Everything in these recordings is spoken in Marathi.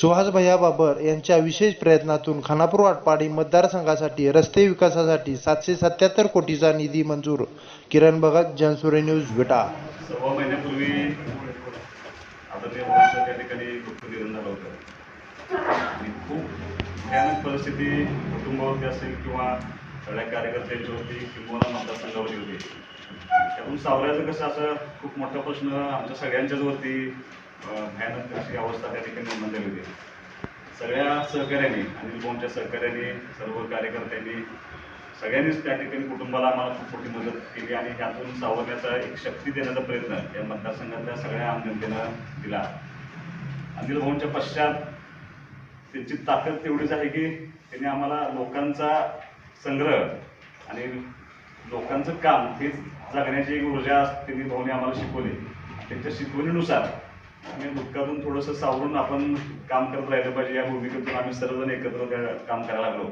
सुहासभैया बाबर यांच्या विशेष प्रयत्नातून खानापूर वाटपाडी मतदारसंघासाठी रस्ते विकासासाठी सातशे सत्याहत्तर कोटीचा निधी मंजूर. किरण भगत जनसुरे न्यूज विटा. सव्वा महिन्यापूर्वी आदरणीय त्या ठिकाणी निधन झालं होतं खूप भयानक परिस्थिती कुटुंबावरती असेल किंवा सगळ्या कार्यकर्त्यांच्यावरती किंवा मतदारसंघावरती होती. त्यातून सावरायचं कसं असं खूप मोठा प्रश्न आमच्या सगळ्यांच्याच वरती भयानक अशी अवस्था त्या ठिकाणी निर्माण झाली होती. सगळ्या सहकार्याने अनिल भाऊंच्या सहकार्याने सर्व कार्यकर्त्यांनी सगळ्यांनीच त्या ठिकाणी कुटुंबाला आम्हाला खूप मोठी मदत केली आणि त्यातून सावरण्याचा एक शक्ती देण्याचा प्रयत्न या मतदारसंघातल्या सगळ्या आम जनतेनं दिला. अनिल भाऊंच्या पश्चात त्यांची ताकद तेवढीच आहे की त्यांनी आम्हाला लोकांचा संग्रह आणि लोकांचं काम हेच जगण्याची एक ऊर्जा त्यांनी भाऊने आम्हाला शिकवली. त्यांच्या शिकवणीनुसार आणि दुःखातून थोडंसं सावरून आपण काम करत राहिलं पाहिजे. या भूमिकेतून आम्ही सर्वजण एकत्र काम करायला लागलो.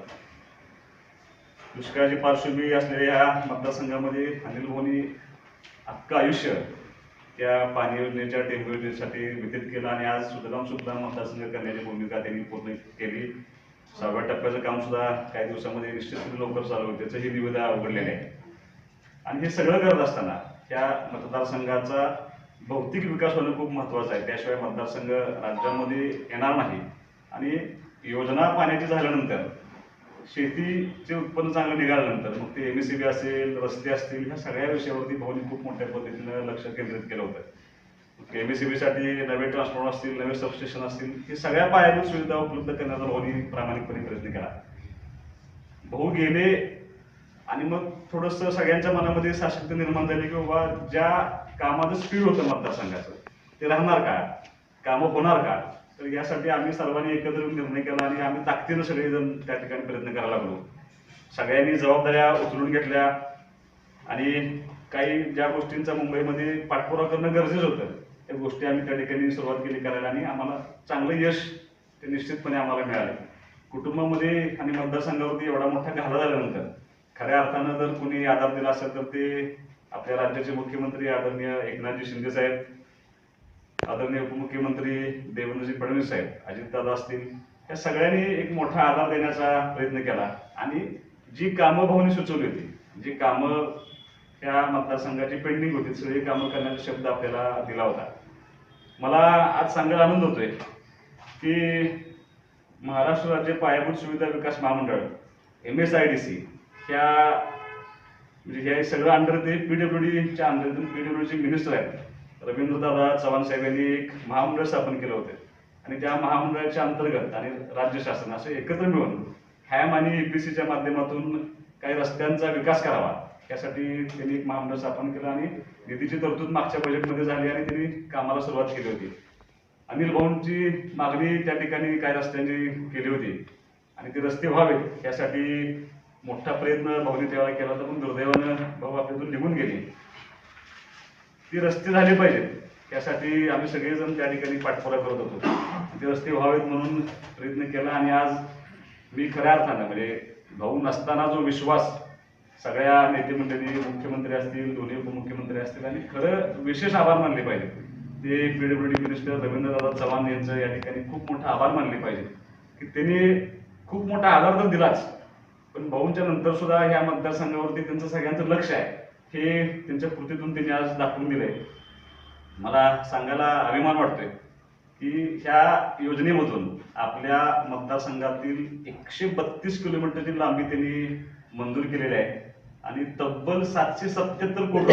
दुष्काळाची पार्श्वभूमी असलेल्या ह्या मतदारसंघामध्ये अनिल भाऊनी अख्खं आयुष्य त्या पाणी योजनेच्या टेंबू योजनेसाठी व्यतीत केलं आणि आज सुद्धा सुद्धा मतदारसंघ करण्याची भूमिका त्यांनी पूर्ण केली. सहाव्या टप्प्याचं काम सुद्धा काही दिवसामध्ये निश्चित लवकर चालू होईल त्याचंही निविदा उघडलेलं आहे. आणि हे सगळं करत असताना त्या मतदारसंघाचा भौतिक विकास होणं खूप महत्त्वाचं आहे. त्याशिवाय मतदारसंघ राज्यामध्ये येणार नाही. आणि योजना पाण्याची झाल्यानंतर शेतीचे उत्पन्न चांगलं निघाल्यानंतर मग ते एम एस सी बी असेल रस्ते असतील ह्या सगळ्या विषयावरती भाऊनी खूप मोठ्या पद्धतीनं लक्ष केंद्रित केलं होतं. एम एस सी बीसाठी नवे ट्रान्सपोर्ट असतील नवे सबस्टेशन असतील हे सगळ्या पायाभूत सुविधा उपलब्ध करण्याचा भाऊनी प्रामाणिकपणे प्रयत्न केला. भाऊ गेले आणि मग थोडंसं सगळ्यांच्या मनामध्ये साशक्ती निर्माण झाली की बाबा ज्या कामाचं स्पीड होतं मतदारसंघाचं ते राहणार का? कामं होणार का? तर यासाठी आम्ही सर्वांनी एकत्र निर्णय केला आणि आम्ही ताकदीनं सगळेजण त्या ठिकाणी प्रयत्न करायला लागलो. सगळ्यांनी जबाबदाऱ्या उचलून घेतल्या आणि काही ज्या गोष्टींचा मुंबईमध्ये पाठपुरा करणं गरजेचं होतं त्या गोष्टी आम्ही त्या ठिकाणी सुरुवात केली करायला आणि आम्हाला चांगलं यश ते निश्चितपणे आम्हाला मिळालं. कुटुंबामध्ये आणि मतदारसंघावरती एवढा मोठा घाला झाल्यानंतर खऱ्या अर्थानं जर कोणी आधार दिला असेल तर ते आपल्या राज्याचे मुख्यमंत्री आदरणीय एकनाथजी शिंदे साहेब आदरणीय उपमुख्यमंत्री देवेंद्रजी फडणवीस साहेब अजितदादा असतील या सगळ्यांनी एक मोठा आधार देण्याचा प्रयत्न केला. आणि जी कामं भाऊनी सुचवली होती जी कामं त्या मतदारसंघाची पेंडिंग होती सगळी कामं करण्याचा शब्द आपल्याला दिला होता. मला आज सांगायला आनंद होतोय की महाराष्ट्र राज्य पायाभूत सुविधा विकास महामंडळ M S I D C ह्या म्हणजे हे सगळं अंडर ते पी डब्ल्यू डीच्या अंडर पीडब्ल्यूडीचे मिनिस्टर आहेत. रवींद्रदादा चव्हाण साहेब यांनी एक महामंडळ स्थापन केलं होतं. आणि त्या महामंडळाच्या अंतर्गत आणि राज्य शासन असं एकत्र मिळून हॅम आणि एपीसीच्या माध्यमातून काही रस्त्यांचा विकास करावा यासाठी त्यांनी एक महामंडळ स्थापन केलं आणि निधीची तरतूद मागच्या बजेटमध्ये झाली आणि त्यांनी कामाला सुरुवात केली होती. अनिल भाऊंची मागणी त्या ठिकाणी काही रस्त्यांची केली होती. आणि ते रस्ते व्हावेत यासाठी मोठा प्रयत्न भाऊनी तेव्हा केला होता पण दुर्दैवानं भाऊ आपल्यातून निघून गेले. ती रस्ते झाले पाहिजेत. त्यासाठी आम्ही सगळेजण त्या ठिकाणी पाठपुरा करत होतो. ते रस्ते व्हावेत म्हणून प्रयत्न केला आणि आज मी खऱ्या अर्थानं म्हणजे भाऊ नसताना जो विश्वास सगळ्या नेते मंडळी मुख्यमंत्री असतील दोन्ही उपमुख्यमंत्री असतील आणि खरं विशेष आभार मानले पाहिजे ते पीडब्ल्यूडी मिनिस्टर रवींद्रदादा चव्हाण यांचं या ठिकाणी खूप मोठा आभार मानले पाहिजे की त्यांनी खूप मोठा आधार तर दिलाच. पण भाऊंच्या नंतर सुद्धा ह्या मतदारसंघावरती त्यांचं सगळ्यांचं लक्ष आहे. हे त्यांच्या कृतीतून त्यांनी आज दाखवून दिलंय. मला सांगायला अभिमान वाटतोय की ह्या योजनेमधून आपल्या मतदारसंघातील एकशे बत्तीस किलोमीटरची लांबी त्यांनी मंजूर केलेली आहे. आणि तब्बल सातशे सत्याहत्तर कोटी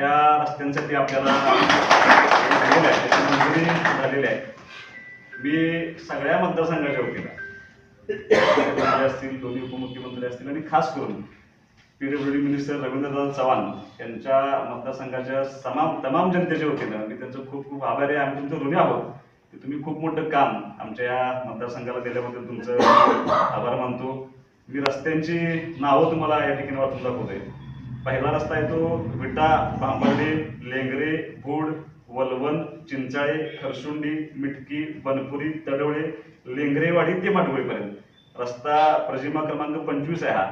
या रस्त्यांसाठी आपल्याला आहे मंजुरी झालेली आहे. मी सगळ्या मतदारसंघाच्या वतीला मुख्यमंत्री असतील दोन्ही उपमुख्यमंत्री असतील आणि खास करून पीडब्ल्यूडी मिनिस्टर रवींद्रनाथ चव्हाण यांच्या मतदारसंघाच्या तमाम तमाम जनतेच्या वतीनं मी त्यांचं खूप खूप आभारी आहे. आम्ही तुमचं ऋणी आहोत. की तुम्ही खूप मोठं काम आमच्या या मतदारसंघाला दिल्याबद्दल तुमचं आभार मानतो. मी रस्त्यांची नावं तुम्हाला या ठिकाणी वाचून दाखवतोय. पहिला रस्ता आहे तो विटा भांबर्डे लेंगरे भूड वलवण चिंचाळे खरसुंडी मिटकी बनपुरी तडवळे लेंगरेवाडी ते माटवळीपर्यंत रस्ता प्रजिमा क्रमांक पंचवीस आहे हा.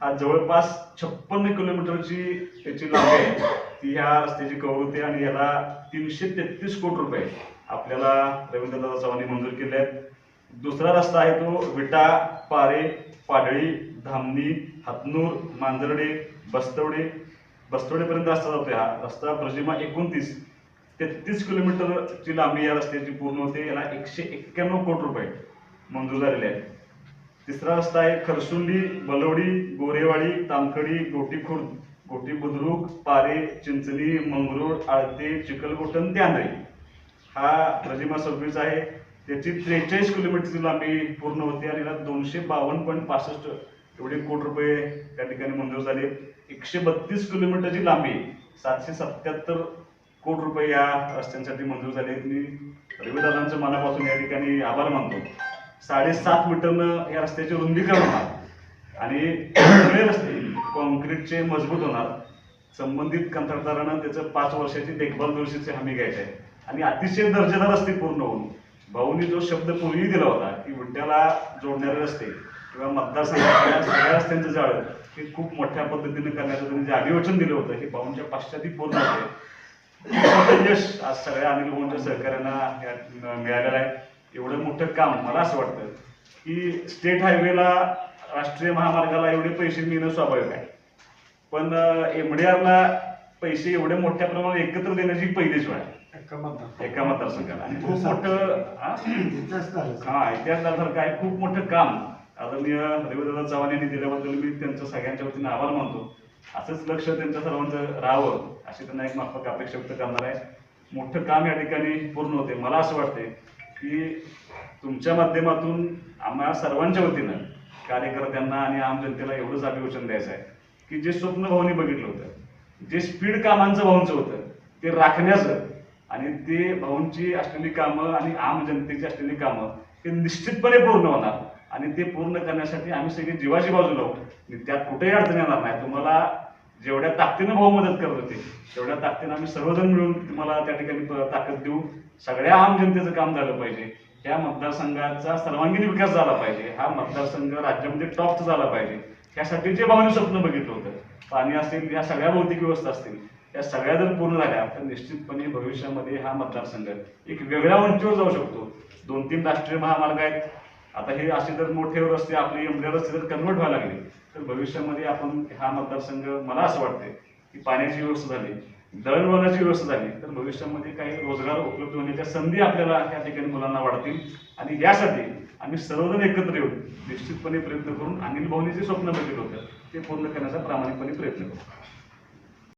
हा जवळपास छप्पन्न किलोमीटरची त्याची लांबी आहे. ती ह्या रस्त्याची कव्हर होते आणि याला तीनशे तेहतीस कोटी रुपये आपल्याला रवींद्रदादा चव्हाणी मंजूर केले आहेत. दुसरा रस्ता आहे तो विटा पारे पाडळी धामणी हातनूर मांजर्डे बस्तवडे. बस्तवडेपर्यंत रस्ता जातो हा. रस्ता प्रजिमा एकोणतीस. तेहतीस किलोमीटरची लांबी या रस्त्याची पूर्ण होते याला एकशे एक्क्याण्णव कोटी रुपये मंजूर झालेले आहेत. तिसरा रस्ता आहे खरसुंडी बलवडी गोरेवाडी तामखडी गोटी खुर्द गोटी बुद्रुक पारे चिंचणी मंगरूळ आळते चिखलगोटन त्यानरे. हा प्रतिमा सव्वीस आहे. त्याची त्रेचाळीस किलोमीटरची लांबी पूर्ण होती आणि याला दोनशे बावन्न पॉईंट पासष्ट एवढे कोटी रुपये त्या ठिकाणी मंजूर झाले. एकशे बत्तीस किलोमीटरची लांबी सातशे सत्याहत्तर कोटी रुपये या रस्त्यांसाठी मंजूर झाले. मी रविदादांचं मनापासून या ठिकाणी आभार मानतो. साडेसात मीटरनं या रस्त्याचे रुंदीकरण होणार. आणि सगळे रस्ते कॉन्क्रीटचे मजबूत होणार. संबंधित कंत्राटदारांना त्याचं पाच वर्षाची देखभाल दुरुस्तीची हमी घ्यायची आहे. आणि अतिशय दर्जेदार रस्ते पूर्ण होऊन भाऊनी जो शब्द पूर्वी दिला होता की विट्याला जोडणारे रस्ते किंवा मतदारसंघातल्या सगळ्या रस्त्यांचं जाळं हे खूप मोठ्या पद्धतीने करण्याचं त्यांनी जे अभिवचन दिलं होतं हे भाऊंच्या पाश्चाती पूर्ण होते. यश आज सगळ्या अनिल भाऊंच्या सहकार्यांना मिळालेलं आहे. एवढं मोठं काम मला असं वाटतं की स्टेट हायवेला राष्ट्रीय महामार्गाला एवढे पैसे मिळणं स्वाभाविक आहे. पण एमडीआरला पैसे एवढ्या मोठ्या प्रमाणात एकत्र देण्याची पहिलीच वेळ आहे. एका मतदारसंघाला आणि खूप मोठं हा? इतिहास झाल्यासारखं आहे. खूप मोठं काम. आदरणीय रविदादा चव्हाण यांनी दिल्याबद्दल मी त्यांचं सगळ्यांच्या वतीने आभार मानतो. असंच लक्ष त्यांच्या सर्वांचं राहावं. अशी त्यांना एक माफक अपेक्षा व्यक्त करणार आहे. मोठं काम या ठिकाणी पूर्ण होते. मला असं वाटते की तुमच्या माध्यमातून आम्हा सर्वांच्या वतीनं कार्यकर्त्यांना आणि आम जनतेला एवढंच अभिवचन द्यायचं आहे की जे स्वप्न भाऊनी बघितलं होतं जे स्पीड कामांचं भाऊंचं होतं ते राखण्याचं आणि ते भाऊंची असलेली कामं आणि आम जनतेची असलेली कामं ते निश्चितपणे पूर्ण होणार आणि ते पूर्ण करण्यासाठी आम्ही सगळे जीवाची बाजू लावू. त्यात कुठेही अडचण येणार नाही. तुम्हाला जेवढ्या ताकदीनं भाऊ मदत करत होते तेवढ्या ताकदीनं आम्ही सर्वजण मिळून तुम्हाला त्या ठिकाणी ताकद देऊ. सगळ्या आम जनतेचं काम झालं पाहिजे. या मतदारसंघाचा सर्वांगीण विकास झाला पाहिजे. हा मतदारसंघ राज्यामध्ये टॉपचा झाला पाहिजे. यासाठी जे भावने स्वप्न बघितलं होतं. पाणी असेल या सगळ्या भौतिक व्यवस्था असतील या सगळ्या जर पूर्ण झाल्या तर निश्चितपणे भविष्यामध्ये हा मतदारसंघ एक वेगळ्या उंचीवर जाऊ शकतो. दोन तीन राष्ट्रीय महामार्ग आहेत. आता हे असे जर मोठे रस्ते आपले एमडे रस्ते जर कन्वर्ट व्हायला लागले तर भविष्यामध्ये आपण हा मतदारसंघ मला असं वाटतंय की पाण्याची व्यवस्था झाली दळणवळणाची व्यवस्था झाली तर भविष्यामध्ये काही रोजगार उपलब्ध होण्याच्या संधी आपल्याला या ठिकाणी मुलांना वाढतील. आणि यासाठी आम्ही सर्वजण एकत्र येऊन निश्चितपणे प्रयत्न करून अनिल भाऊनी जे स्वप्न बघितलं होतं ते पूर्ण करण्याचा प्रामाणिकपणे प्रयत्न करू.